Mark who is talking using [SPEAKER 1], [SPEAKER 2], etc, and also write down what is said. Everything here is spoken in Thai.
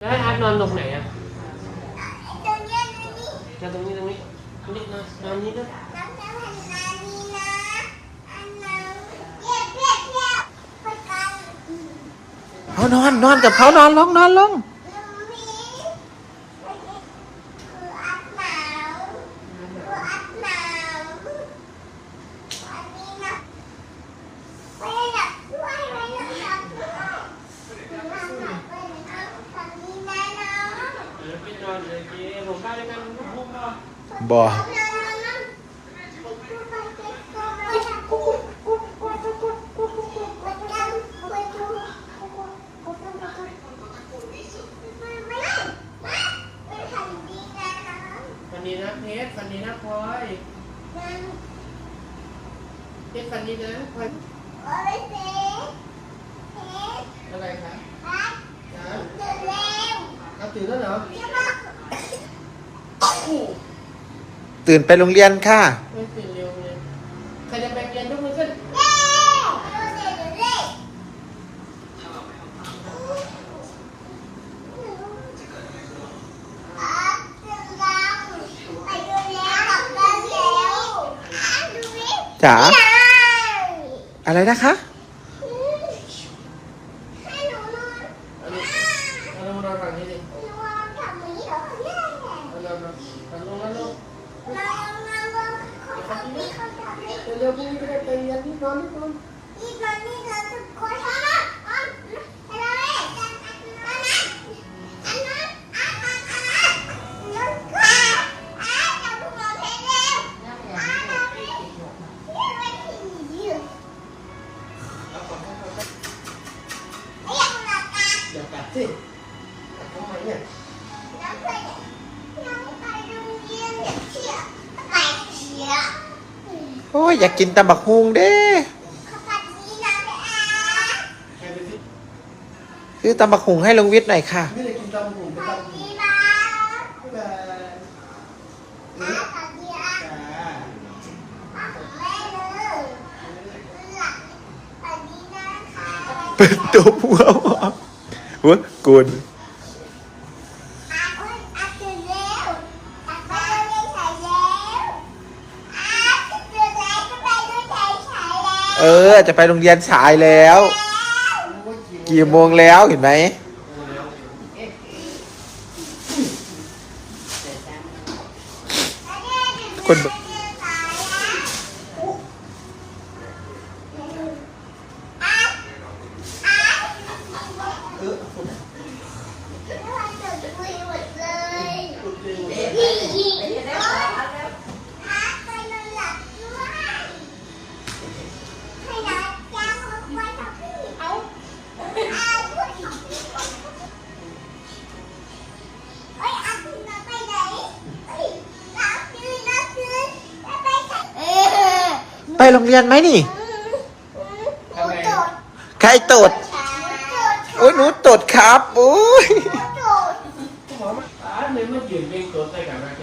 [SPEAKER 1] แล้วอาร์ตนอนตรงไหนอะ
[SPEAKER 2] ตรงนี้
[SPEAKER 1] ตรงนี้ตรงนี้ตรงนี้นอนนอนนี้นะ
[SPEAKER 2] เขา
[SPEAKER 3] นอนนอนกับเขานอนลงนอนลง
[SPEAKER 2] bò. Phần ตื่นไปโร
[SPEAKER 3] งเรียนค่ะ
[SPEAKER 1] ไม่ตื่นเร็วเลยใครจะไปเรียนทุกคนขึ้น
[SPEAKER 3] จ๋าอะไรนะคะ
[SPEAKER 2] não não não não não não Yeah. อ้ย
[SPEAKER 1] อยา
[SPEAKER 2] กกินตำ
[SPEAKER 3] บักฮุงเด้ซื้อตำบักฮุงให้ลุงวิทย์หน่อยค่ะ
[SPEAKER 1] ไม่ดตำหุ
[SPEAKER 2] ง
[SPEAKER 1] ตำหุ
[SPEAKER 2] งเป็น
[SPEAKER 3] ตัวพวกหัวกุน
[SPEAKER 2] เออ จะไปโรงเรียนสายแล้ว
[SPEAKER 3] กี่โมงแล้วเห็นไหมคน ไปโรงเรียนไหมนี่ใครตดโอ้ยหนูตดครับโอ้ย
[SPEAKER 1] หมอมาตาเลยมายืนเบ่งตัวใส่กันมาเ